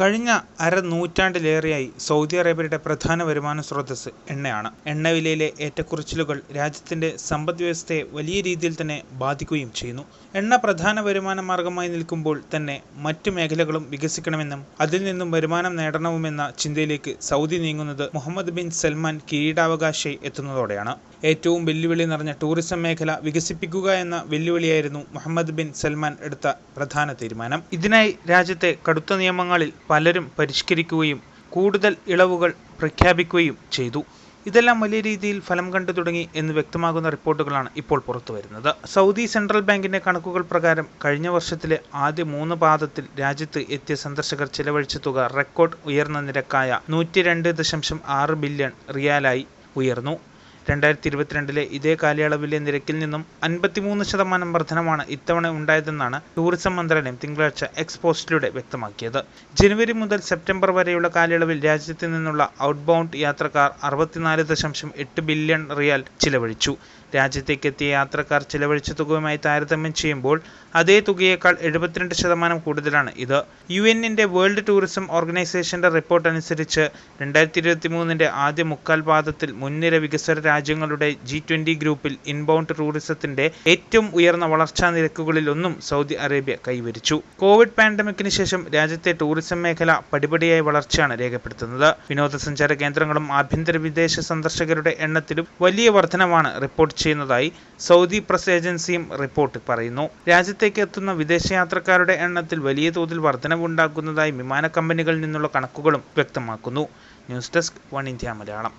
കഴിഞ്ഞ അര നൂറ്റാണ്ടിലേറെയായി സൗദി അറേബ്യയുടെ പ്രധാന വരുമാന സ്രോതസ് എണ്ണയാണ്. എണ്ണവിലയിലെ ഏറ്റക്കുറച്ചിലുകൾ രാജ്യത്തിന്റെ സമ്പദ് വ്യവസ്ഥയെ വലിയ രീതിയിൽ തന്നെ ബാധിക്കുകയും ചെയ്യുന്നു. എണ്ണ പ്രധാന വരുമാന മാർഗമായി നിൽക്കുമ്പോൾ തന്നെ മറ്റു മേഖലകളും വികസിക്കണമെന്നും അതിൽ നിന്നും വരുമാനം നേടണമെന്ന ചിന്തയിലേക്ക് സൗദി നീങ്ങുന്നത് മുഹമ്മദ് ബിൻ സൽമാൻ കിരീടാവകാശി എത്തുന്നതോടെയാണ്. ഏറ്റവും വെല്ലുവിളി നിറഞ്ഞ ടൂറിസം മേഖല വികസിപ്പിക്കുക എന്ന വെല്ലുവിളിയായിരുന്നു മുഹമ്മദ് ബിൻ സൽമാൻ എടുത്ത പ്രധാന തീരുമാനം. ഇതിനായി രാജ്യത്തെ കടുത്ത നിയമങ്ങളിൽ പലരും പരിഷ്കരിക്കുകയും കൂടുതൽ ഇളവുകൾ പ്രഖ്യാപിക്കുകയും ചെയ്തു. ഇതെല്ലാം വലിയ രീതിയിൽ ഫലം കണ്ടു തുടങ്ങി എന്ന് വ്യക്തമാകുന്ന റിപ്പോർട്ടുകളാണ് ഇപ്പോൾ പുറത്തു വരുന്നത്. സൗദി സെൻട്രൽ ബാങ്കിന്റെ കണക്കുകൾ പ്രകാരം കഴിഞ്ഞ വർഷത്തിലെ ആദ്യ മൂന്ന് പാദത്തിൽ രാജ്യത്ത് എത്തിയ സന്ദർശകർ ചിലവഴിച്ച തുക റെക്കോർഡ് ഉയർന്ന നിരക്കായ നൂറ്റി രണ്ട് ദശാംശം ആറ് ബില്യൺ റിയാലായി ഉയർന്നു. രണ്ടായിരത്തി ഇരുപത്തിരണ്ടിലെ ഇതേ കാലയളവിലെ നിരക്കിൽ നിന്നും അൻപത്തിമൂന്ന് ശതമാനം വർധനമാണ് ഇത്തവണ ഉണ്ടായതെന്നാണ് ടൂറിസം മന്ത്രാലയം തിങ്കളാഴ്ച എക്സ്പോസ്റ്റിലൂടെ വ്യക്തമാക്കിയത്. ജനുവരി മുതൽ സെപ്റ്റംബർ വരെയുള്ള കാലയളവിൽ രാജ്യത്ത് നിന്നുള്ള ഔട്ട്ബൗണ്ട് യാത്രക്കാർ അറുപത്തിനാല് ദശാംശം എട്ട് ബില്യൺ റിയാൽ ചിലവഴിച്ചു. രാജ്യത്തേക്ക് എത്തിയ യാത്രക്കാർ ചിലവഴിച്ച തുകയുമായി താരതമ്യം ചെയ്യുമ്പോൾ അതേ തുകയേക്കാൾ എഴുപത്തിരണ്ട് ശതമാനം കൂടുതലാണ് ഇത്. യു എന്നിന്റെ വേൾഡ് ടൂറിസം ഓർഗനൈസേഷന്റെ റിപ്പോർട്ട് അനുസരിച്ച് രണ്ടായിരത്തി ഇരുപത്തി മൂന്നിന്റെ ആദ്യ മുക്കാൽ പാദത്തിൽ മുൻനിര വികസ്വര രാജ്യങ്ങളുടെ ജി ട്വന്റി ഗ്രൂപ്പിൽ ഇൻബൗണ്ട് ടൂറിസത്തിന്റെ ഏറ്റവും ഉയർന്ന വളർച്ചാ നിരക്കുകളിലൊന്നും സൗദി അറേബ്യ കൈവരിച്ചു. കോവിഡ് പാൻഡമിക്കിന് ശേഷം രാജ്യത്തെ ടൂറിസം മേഖല പടിപടിയായി വളർച്ചയാണ് രേഖപ്പെടുത്തുന്നത്. വിനോദസഞ്ചാര കേന്ദ്രങ്ങളും ആഭ്യന്തര വിദേശ സന്ദർശകരുടെ എണ്ണത്തിലും വലിയ വർധനവാണ് റിപ്പോർട്ട് ചെയ്യുന്നതായി സൗദി പ്രസ് ഏജൻസിയും റിപ്പോർട്ട് പറയുന്നു. രാജ്യത്തേക്ക് എത്തുന്ന വിദേശയാത്രക്കാരുടെ എണ്ണത്തിൽ വലിയ തോതിൽ വർധനവുണ്ടാക്കുന്നതായി വിമാന കമ്പനികളിൽ നിന്നുള്ള കണക്കുകളും വ്യക്തമാക്കുന്നു. News desk one India Malayalam.